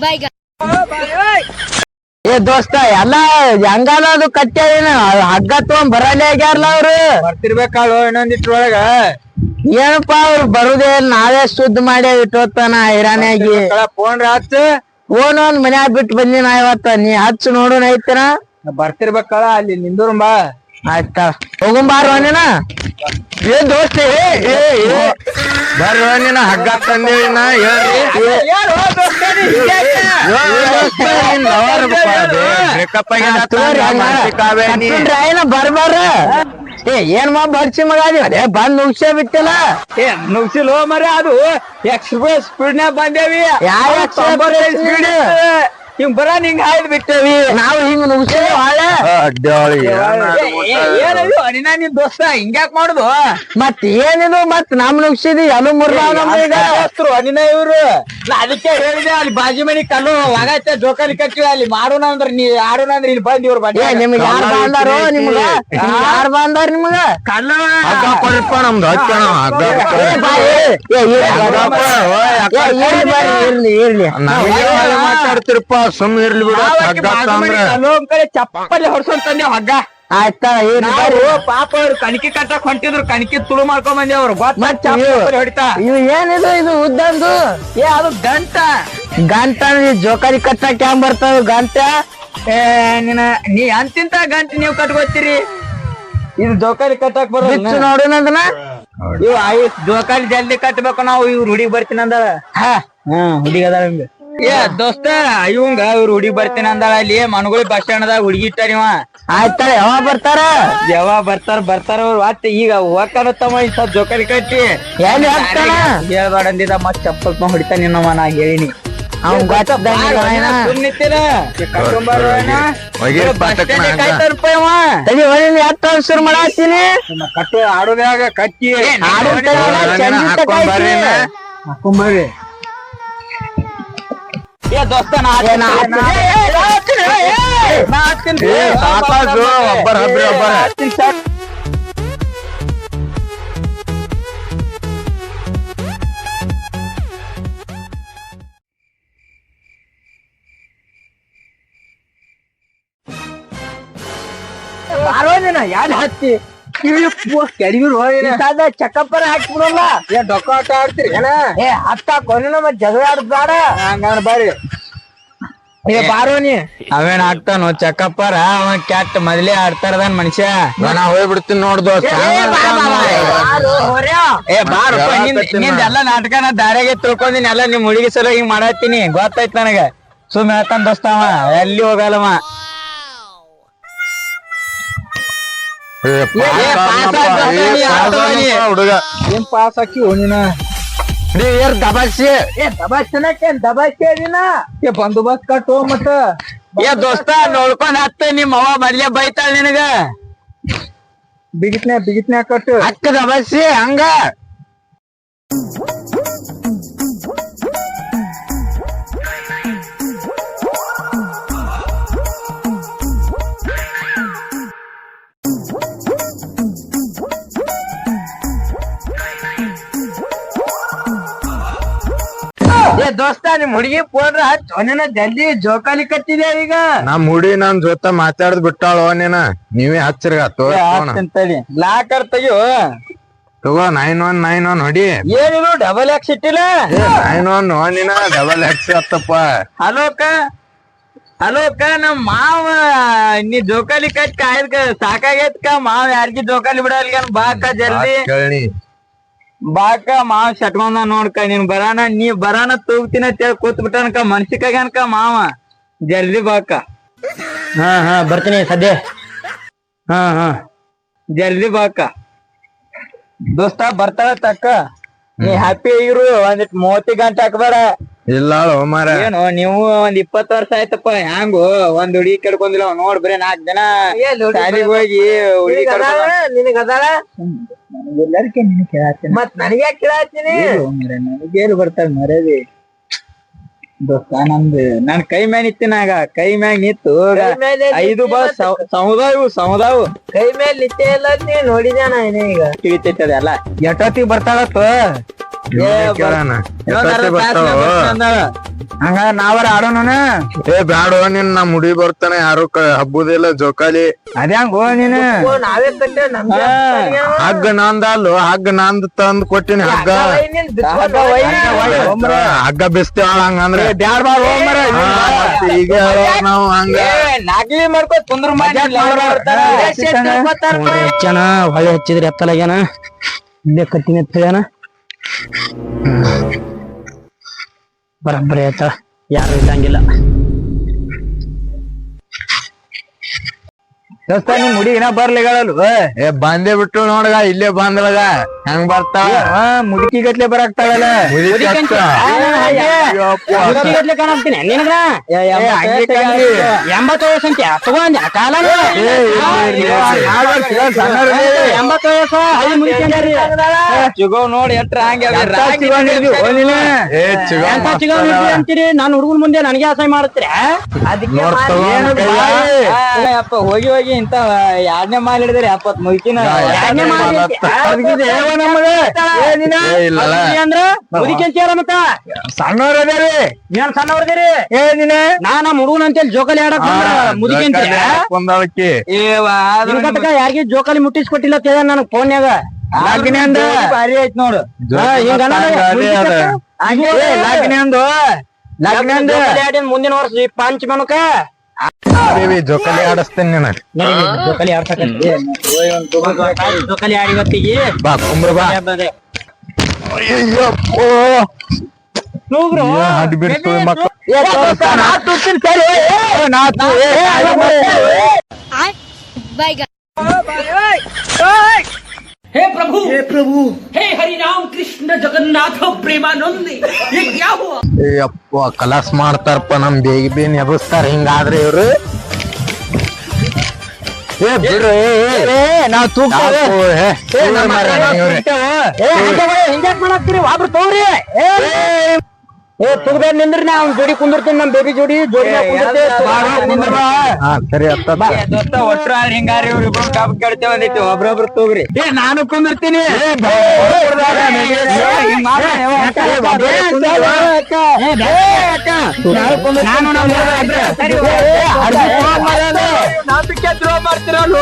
ಬೈಗ ಏ ದೋಸ್ತ ಎಲ್ಲ ಹೆಂಗಾದ್ರು ಅದು ಏನು ಹಗ್ಗ ತಗೊಂಡ್ ಬರಲೇ ಆಗ್ಯಾರಲ್ಲ ಅವ್ರು. ಬರ್ತಿರ್ಬೇಕಾಳು ಇನ್ನೊಂದಿಟ್ರೊಳಗ ಏನಪ್ಪ ಅವ್ರು ಬರುದೇ ಇಲ್ಲ, ನಾವೇ ಶುದ್ಧ ಮಾಡಿ ಇಟ್ಟೋತಾನ ಹೈರಾಣಿಯಾಗಿ ಫೋನ್ ಹಚ್ಚ. ಫೋನ್ ಒಂದ್ ಮನ್ಯಾಗ ಬಿಟ್ಟು ಬಂದಿ ನಾ ಇವತ್ತ ನೀ ಹಚ್ಚ ನೋಡೋಣ ಐತನ ಬರ್ತಿರ್ಬೇಕಳ ಅಲ್ಲಿ ನಿಂದೂರ್ ಬಾ. ಆಯ್ತ? ಹೋಗುಂಬಾರ ನೀನ ಏ ದೋಸ್ತಿ ಏ ಏ ಏ ಬರ್ರಿ ನೀನ ಹಗ್ಗ ತಂದೇವಿ ನಾ ಏನ ಬರ್ಬಾರ ಏ ಏನ್ ಮಾ ಬರ್ಸಿ ಮಗ ಅದೇ ಬಂದ್ ನುಗ್ಸೇ ಬಿಟ್ಟಿಲ್ಲ ಏ ನುಗ್ಸಿಲ್ ಹೋ ಮರ ಅದು ಎಕ್ಸ್ಪ್ರೆಸ್ ಸ್ಪೀಡ್ ನಾಗ ಬಂದೇವಿ ಯಾವ ಸ್ಪೀಡ್ ಹಿಂಗ್ ಬರ ನಿಂಗ್ ಹಾಯ್ದ್ ಬಿಟ್ಟೇವಿ. ನಾವು ಹಿಂಗ್ ನುಗ್ಸೇವಿ ಹಾಳೆ ಏನದು ಅನಿನ ನಿನ್ ದೋಸ್ತ ಹಿಂಗ್ಯಾಕ್ ಮಾಡುದು? ಮತ್ ಏನಿದು? ಮತ್ ನಮ್ ನುಗ್ಸಿದಿ ಅನು ನಮ್ದು ಈಗ. ದೋಸ್ತರು ಅನಿನ ಇವ್ರು. ನಾ ಅದಕ್ಕೆ ಹೇಳಿದೆ ಅಲ್ಲಿ ಬಾಜಿ ಮನಿ ಕಲ್ಲು ಆಗತ್ತೆ ಜೋಕಾಲಿ ಕಟ್ಟಿವಿ ಅಲ್ಲಿ ಮಾಡೋಣ ಅಂದ್ರ ನೀ ಆಡೋಣ ಅಂದ್ರ ಇಲ್ಲಿ ಬಂದ್ ಇವ್ರು ಬಡ್ಡಿ ನಿಮ್ಗೆ ಯಾರು ಬಂದಾರೋ ನಿಮ್ಗ? ಯಾರು ಬಂದಾರ ನಿಮ್ಗ? ಕಲ್ಲು. ನಮ್ದು ಓಯ್, ಏ, ಇರ್ಲಿ ಇರ್ಲಿ. ಇರ್ಲಿ ಮಾತಾಡ್ತಿರಪ್ಪ ಸುಮ್ ಇರ್ಲಿ ಬಿಡು. ಹಗ್ಗ ಅಂದ್ರೆ ಕಡೆ ಚಪ್ಪಲಿ ತಂದೇವ್ ಹಗ್ಗ. ಆಯ್ತಾ ಏನ್ ನಾವು ಪಾಪ ಅವ್ರು ಕಣಕಿ ಕಟ್ಟಕ್ ಹೊಂಟಿದ್ರು ಕಣಕಿ ತುಳು ಮಾಡ್ಕೊಂಡ್ ಬಂದೆ ಅವ್ರು. ಚಪ್ಪಲಿ ಹೊಡಿತಾ? ಇವ್ ಏನಿದು ಇದು ಉದ್ದಂದು? ಏ ಅದು ಗಂಟ. ಗಂಟ ಜೋಕಾಲಿ ಕಟ್ಟಕ್ ಹೆಂಗ್ ಬರ್ತಾವ ಗಂಟ? ಏ ನಿನ್ನ ನೀ ಅಂತಿಂತ ಗಂಟ ನೀವ್ ಕಟ್ಕೋತೀರಿ? ಇದು ಜೋಕಾಲಿ ಕಟ್ಟಕ್ ಬರೋ ನೋಡು ನೋಡೋಣ ಅದನ್ನ ಇವ್ ಜೋಕಾಲಿ ಜಲ್ದಿ ಕಟ್ಬೇಕು ನಾವು ಇವ್ರು ಹುಡುಗಿ ಬರ್ತೀನಿ ಅಂದ ಹಾ. ಹುಡುಗಿ ಅದಾರ ಹಿಂಗ. ಏ ದೋಸ್ತ ಇವಂಗ ಇವ್ರ ಹುಡುಗಿ ಬರ್ತೀನಿ ಅಂದಾಳ ಅಲ್ಲಿ. ಮನಗುಳಿ ಬಸ್ ಸ್ಟ್ಯಾಂಡ್ದಾಗ ಹುಡುಗಿ ಇಟ್ಟಾರ ಇವ. ಆಯ್ತ ಯಾವಾಗ ಬರ್ತಾರ? ಯಾವಾಗ ಬರ್ತಾರ ಬರ್ತಾರ ಅವ್ರು. ಮತ್ತೆ ಈಗ ಹೋಗ್ತಾರ ತಮ್ಮ ಈ ಸ್ವಲ್ಪ ಜೋಕಾರಿ ಕಟ್ಟಿ. ಎಲ್ಲಿ ಹೋಗ್ತಾನ? ಹೇಳ್ಬೇಡ ಅಂದಿದ ಮತ್ ಚಪ್ಪಲ್ ತಮ್ಮ ಹೊಡಿತಾನ ನಿನ್ನವ ನಾ ಹೇಳಿನಿ. ಅವ್ನ್ ಶುರು ಮಾಡತ್ತೀನಿ. ಕಟ್ಟಿ ಆಡೋದ್ಯಾಗ ಕಟ್ಟಿ. ಆಡೋದ್ ಹಾಕ್ತೀನಿ. ಏ, ಸಾಕಾಯ್ತು, ಒಬ್ಬರ್ ಹಬ್ರಿ ಒಬ್ಬರ. ನಾ ಹಾಕ್ತೀನಿ, ಸಾಕ್. ಬಾರೋದಿನ ಯಾಡ್ ಹತ್ತಿ ಇಷ್ಟಾದ ಚಕ್ಕಪ್ಪರ ಹಾಕ್ಬಿಡಲ್ಲ. ಏ ಡೊಕ್ಕ ಆಟ ಆಡ್ತೀರಿ ಏನ? ಏ ಹತ್ತ ಕೊನೆ ನಮ್ಮ ಜಗಳ ಆಡ್ದಾಡ ಹಂಗಾನ ಬರ್ರಿ. ಏ ಬಾರೋನಿ ಅವೇನ್ ಆಗ್ತಾನು ಚಕ್ಕಪ್ಪರ ಅವ ಕ್ಯಾಟ್ ಮೊದಲೇ ಆಡ್ತಾರದನ್ ಮನುಷ್ಯ. ನಾ ಹೋಗ್ಬಿಡ್ತೀನಿ ನೋಡ್ ದೋಸ್ತ. ಏ ಬಾರಪ್ಪ ಯಾಕ್ ನಿಂದ್ ಹತ್ತೀನಿ ನಿಂದ್ ನಾ? ಎಲ್ಲಾ ನಾಟಕನ ದಾರ್ಯಾಗೆ ತಿಳ್ಕೊಂಡಿನಿ ಎಲ್ಲ ನಿಮ್ ಹುಡುಗಿ ಸಲ ಹಿಂಗ್ ಮಾಡತ್ತೀನಿ. ಗೊತ್ತಾಯ್ತ ನನಗ. ಸುಮ್ ಹೇಳ್ತಾನ ದೋಸ್ತಾವ ಎಲ್ಲಿ ಹೋಗಲ್ಲವ ಹುಡುಗ. ಏನ್ ಪಾಸ್ ಹಾಕಿ ಓನಿನ ನೀ ಏರ್ ದಬಾಸಿ ಏ ದಬಾಸ್ನಕ್ಕೆ ದಬಾಸಿ ದಿನ ಏ ಬಂದೋಬಸ್ತ್ ಕಟ್ಟು ಮತ್ತ. ಏ ದೋಸ್ತ ನೋಡ್ಕೊಂಡ್ ಹತ್ತ ನಿಮ್ ಅವ್ವ ಮೊದ್ಲೇ ಬೈತಾಳ ನಿನಗ. ಬಿಗಿತ್ನ್ಯಾ ಬಿಗಿತ್ನ್ಯಾ ಕಟ್ಟು. ಅಕ್ಕ ದಬಾಸಿ ಹಂಗ. ಏ ದೋಸ್ತ ನಿಮ್ ಹುಡುಗಿ ಪೋಡ್ರ ಹಚ್ಚ ಜಲ್ದಿ ಜೋಕಾಲಿ ಕಟ್ಟಿದೆ ಈಗ? ನಮ್ ಹುಡಿ ನನ್ ಜೊತೆ ಮಾತಾಡ್ದ್ ಬಿಟ್ಟಾಳ ನೀನ ನೀವೇ ಹಚ್ಚರಿ ತಡಿ ಲಾಕರ್ ತೆಗಿಯೋ? ತಗೋ ನೈನ್ ಒನ್ ನೈನ್ ಒನ್ ಹೊಡಿ. ಏನಿದು ಡಬಲ್ ಎಕ್ಸ್ ಇಟ್ಟಿಲ್ಲ? ನೈನ್ ಒನ್ ನೀನ ಡಬಲ್ ಎಕ್ಸ್ ಅತ್ತಪ್ಪ ಅಲೋಕ ಅಲೋಕ ನಮ್ ಮಾವ ನೀ ಜೋಕಾಲಿ ಕಟ್ ಕಾಯ್ದ ಸಾಕಾಗೈತ್ಕ. ಮಾವ ಯಾರಿಗಿ ಜೋಕಾಲಿ ಬಿಡಲ್ಗ ಅಲ್ಲಿಗೆ ಬಾಕ ಜಲ್ದಿ. ಕೇಳಿ ಬಾ ಅಕ್ಕ ಮಾವ ಶಟ್ಕೊಂಡ ನೋಡ್ಕ ನೀನ್ ಬರಾನ ನೀ ಬರಾನ ತೂಗ್ತೀನಿ ಅಂತ ಹೇಳಿ ಕೂತ್ ಬಿಟ್ಟನಕ ಮನ್ಸಿಕಾಗ್ಯಾನಕ ಮಾವ. ಜಲ್ದಿ ಬಾಕ. ಹಾ ಹಾ ಬರ್ತೀನಿ ಸದ್ಯ. ಹಾ ಹಾ. ಜಲ್ದಿ ಬಾಕ. ದೋಸ್ತ ಬರ್ತಾಳ ತಕ್ಕ. ನೀ ಹ್ಯಾಪಿ ಇರು ಒಂದಿಟ್ ಮೂವತ್ತಿ ಗಂಟೆ ಹಾಕ್ಬೇಡ. ಇಲ್ಲ ಮಾರ ಏನು ನೀವು ಒಂದ್ ಇಪ್ಪತ್ ವರ್ಷ ಆಯ್ತಪ್ಪ ಹ್ಯಾಂಗು? ಒಂದ್ ಹುಡಿ ಕಡ್ಕೊಂಡಿಲ್ಲ ನೋಡ್ ಬರೀ ನಾಲ್ಕ್ ದಿನ. ಶಾಲಿಗ್ ಹೋಗಿ ಹುಡುಗಿ ನಿನಗ ಅದಾಳ? ಎಲ್ಲರಿಕೆ ನಿನ್ ಕೇಳತ್ತೀನಿ ಮತ್ ನನಗೆ ಕೇಳತ್ತೀನಿ ನನಗೇನು ಬರ್ತಾವ ಮರದಿ? ದೋಸ್ತ ನಂದು ನನ್ ಕೈ ಮ್ಯಾಗ ನಿತ್ತಿನಾಗ ಕೈ ಮ್ಯಾಗ ನಿತ್ತು ಐದು ಬಾ ಸಮುದಾಯವು ಸಮುದಾಯವು. ಕೈ ಮೇಲೆ ನಿತ್ಯ ಇಲ್ಲ ನೀ ನೋಡಿದ್ಯಾನ ಈಗ ತಿಳಿತೈತೆ ಅಲ್ಲ ಎಷ್ಟೊತ್ತಿಗೆ ಬರ್ತಾಳತ್ತ ಹಂಗ ನಾವರ ಆಡೋಣ ಏ ಬ್ಯಾಡೋ ನಿನ್ ನಮ್ ಮುಡಿ ಬರ್ತಾನೆ ಯಾರು ಕ- ಹಬ್ಬುದಿಲ್ಲ ಜೋಕಾಲಿ. ಹಗ್ಗ ನೀನು. ನಾವೇ ಕಟ್ಟೆ ನಮ್ದೇ ಅಂತಾನೆ. ಹಗ್ಗ ನಂದಲ್ಲು ಹಗ್ಗ ನಂದ್ ತಂದ್ ಕೊಟ್ಟಿನಿ ಹಗ್ಗ. ಹಗ್ಗ ಹಗ್ಗ ಬೆಸ್ತೇವ ಹಂಗಂದ್ರೆ ಬ್ಯಾಡ ಬಾರ ಈಗ ನಾವು ಹಂಗ. ಮಾಡ್ಕೊ ಕುಂದ್ರ ಮಾಡಿ ಹೊಳೆ ಹಚ್ಚಿದ್ರಿ ಎತ್ತಲಾಗ್ಯಾನ. ಇಲ್ಲೇ ಕತ್ತಿನ ಎತ್ತಗ್ಯಾನ ಬರಬ್ಬರಿ ಆಯ್ತ? ಯಾರು ಇಲ್ಲಂಗಿಲ್ಲ. ದೋಸ್ತ ನಿಮ್ ಮುಡಿ ಇನ್ನ ಬರ್ಲಿಗಳಲ್ವ ಏ ಬಂದೇ ಬಿಟ್ಟು ನೋಡಗ ಇಲ್ಲೇ ಬಂದ್ರಗ. ಹೆಂಗ್ ಬರ್ತಾವ ಮುದುಕಿ ಗಟ್ಲೆ ಬರಾಕ್ತಾಳಲ್ಲ. ಎಂಬತ್ತು ವಯಸ್ಸು ತಗೊಂಡ. ಎಂಬತ್ತು ವಯಸ್ಸು. ನೋಡಿ ಎಟ್ರ ಹಂಗೆ ಅಂತೀರಿ? ನಾನು ಹುಡುಗನ ಮುಂದೆ ನನಗೆ ಆಸೆ ಮಾಡುತ್ತೀರ ಅದಕ್ಕೆ ಹೋಗಿ ಹೋಗಿ. ಇಂತ ಎರಡನೇ ಮಾಲ್ ಹಿಡಿದ್ರಿ ಎಪ್ಪತ್. ಅದ್ಕಿದೆ ಅಂದ್ರ? ಮುದುಕಿ ಅಂತೀಯಲ್ಲ ಮತ್ತ? ಸಣ್ಣವ್ರ ಅದೇರಿ ಏ ನೀನೆ? ನಾ ನಮ್ ಹುಡುಗನ ಅಂತೇಳಿ ಜೋಕಾಲಿ ಆಡಕ್ ಬಂದ್ರ ಮುದುಕಿ ಅಂತೀಯ ಕುಂದಳಕಿ ನಿನ್ ಕಟ್ಟಕ ಯಾರಿಗೆ ಜೋಕಾಲಿ ಮುಟ್ಟಿಸ್ಕೊಟ್ಟಿಲ್ಲ ಅಂತ ಹೇಳ ನನಗ್ ಫೋನ್ಯಾಗ. ಭಾರಿ ಐತ್ ನೋಡು. ಹಿಂಗ್ ಮುಂದಿನ ವರ್ಷ ಪಂಚಮನಕ ಪಂಚ ಮನುಕ? ದೇವಿ ಜೋಕಾಲಿ ಆಡಸ್ತೇನೆ ನೀನ ಜೋಕಾಲಿ ಆಡ್ತಕ್ಕಂತೆ ಜೋಕಾಲಿ ಆಡಿ ಇವತ್ತಿಗೆ ಬಾ ಕುಂಬ್ರ ಬಾ ಅಯ್ಯಪ್ಪೋ. ನಾ ತುರ್ತೀನಿ ಸರಿ. ಏ, ನಾ ಹೇ ಪ್ರಭು! ಹೇ ಪ್ರಭು! ಹೇ ಹರಿನಾಮ್ ಕೃಷ್ಣ ಜಗನ್ನಾಥ ಪ್ರೇಮಾನಂದಿ! ಯಾವ ಅಪ್ಪ ಕಲಾಸ್ ಮಾಡ್ತಾರಪ್ಪ ನಮ್ ಬೇಗ ಬೇನ್ ಎಬಸ್ತಾರ ಹಿಂಗಾದ್ರೆ ಇವ್ರು. ಏ ಬಿಡ್ರಿ ನಾವ್ ತೂಕ್ತೇವೆ ಹಿಂಗ್ಯಾಕ್ ಮಾಡಾಕ್ತೀರಿ ವಾಬ್ರು ತೋರಿ. ಏ, ತುಗ್ಬೇಡ ನಿಂದ್ರಿ ನಾ ಅವ್ನ ಜೋಡಿ ಕುಂದಿರ್ತೀನಿ ನಮ್ ಬೇಬಿ ಜೋಡಿ ಜೋಡಿ ಸರಿ ದೋಸ್ತ ಒಟ್ರ ಹಿಂಗಾರಿ ಇವ್ರು ಇಬ್ರು ಕಬ್ಬ್ ಕೆಡ್ತೇವೆ ಅಂದಿತ್ತು. ಒಬ್ರೊಬ್ರು ತೂಗ್ರಿ. ಏ ನಾನು ಕುಂದಿರ್ತೀನಿ.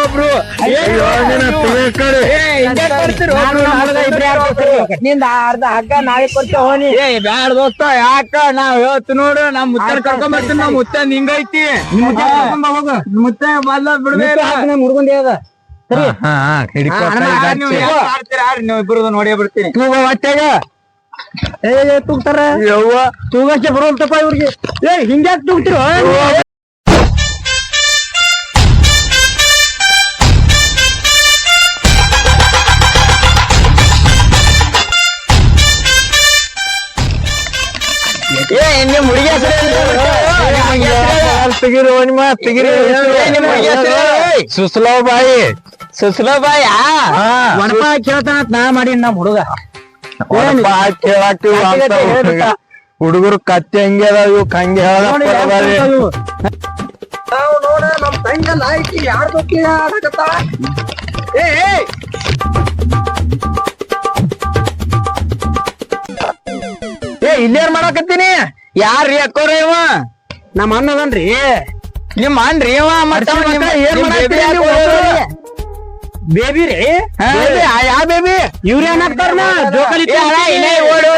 ಒಬ್ರು ನಿಂದ ಅರ್ಧ ಹಗ್ಗ ನಾಳೆ ಕೊಡ್ತೇವೆ ಹೋನಿ. ಏ ಬ್ಯಾಡ ದೋಸ್ತ ಯಾಕ? ನಾವ್ ಹೇಳ್ತು ನೋಡು ನಮ್ ಮುತ್ತ ಕರ್ಕೊಂಡ್ ಬರ್ತೀನಿ ನಮ್ ಮುತ್ತ ನಿಂಗೈತಿ ಮುತ್ತ ಬಲ್ಲ ಬಿಡ್ಬೇಡ. ಹುಡ್ಕೊಂಡೆ ಅದ. ಇಬ್ರು ನೋಡೇ ಬಿಡ್ತೀನಿ. ತೂಗ ಹೊಟ್ಟೆಗ. ಏ ತೂಗ್ತಾರ? ತೂಗಕ್ಕೆ ಬರುವಂತಪ್ಪ ಇವ್ರಿಗೆ. ಏ ಹಿಂಗ್ಯಾಕ್ ತೂಗ್ತಿರೋ? ತೆಗಿರಿ ನಿಮ್ಮ? ಸುಸ್ಲೋ ಬಾಯಿ ಸುಸ್ಲೋ ಬಾಯ್ ಒಣಪ ಕೇಳ್ತಾನಂತ ನಾ ಮಾಡಿ ನಮ್ ಹುಡುಗ. ಕೇಳಾಕ್ತಿವ. ಹುಡುಗರು ಕತ್ತಿ ಹಂಗೆ ಅದಾವ ಇವ್ ಹಂಗೆ ನೋಡಿ, ಯಾರ್ ಇವು? ಏ ಇಲ್ಲೇನ್ ಮಾಡಾಕತ್ತೀನಿ? ಯಾರ್ರಿ ಅಕ್ಕೋರ ಇವ? ನಮ್ಮ ಅಣ್ಣ ನಿಮ್ಮ ನಿಮ್ ಅನ್ರಿ ಇವ ಮತ್ತ ಅರ್ಶಿನ ನಿಮ್- ಏನ್ ನಿಮ್ ಮಾಡಾಕತ್ತೀರಿ baby ನೀವು? ಯಾಕ್ ಹೋದ್ರು? ಬೇಬಿ ರೀ? ಹಾ. ಬೇಬಿ ಯಾ ಬೇಬಿ ಇವ್ರ ಏನಾಗ್ತಾರ ಏ, ಅಣ್ಣ, ಇಲ್ಲೇ ಓಡು,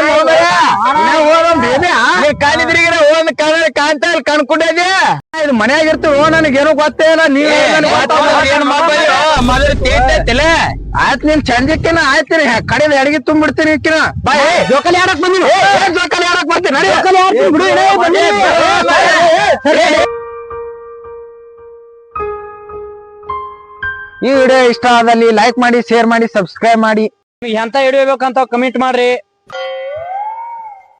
ಬೇಬಿ, ಕಾಲಿದ್ರಿಗಿರ ಕಣ್ಕೊಂಡಿದ್ದೆ ಇದು ಮನ್ಯಾಗ ಇರ್ತೀವೋ? ನನಗೇನು ಗೊತ್ತೇ ಇಲ್ಲ. ನೀವ್ ಆಯ್ತು ನೀನ್ ಚಂದಿಕ್ಕಿನ ಆಯ್ತೀನಿ ಕಡೆದ ಅಡಿಗೆ ತುಂಬಿಡ್ತೀನಿ ಇಕ್ಕಿನ ಬಾಯ್ ಜೋಕಾಲಿ ಆಡಕ್ ಬಂದಿನಿ. ಜೋಕಾಲಿ ಆಡಕ್ ಬರ್ತೀನಿ. ನಡಿ. ಜೋಕಾಲಿ ಆಡ್ತೀನಿ ಬಿಡು. ಈ ವಿಡಿಯೋ ಇಷ್ಟ ಆದಲ್ಲಿ ಲೈಕ್ ಮಾಡಿ ಶೇರ್ ಮಾಡಿ ಸಬ್ಸ್ಕ್ರೈಬ್ ಮಾಡಿ. ಎಂತ ಹಿಡಿಯಬೇಕಂತ ಕಮೆಂಟ್ ಮಾಡ್ರಿ.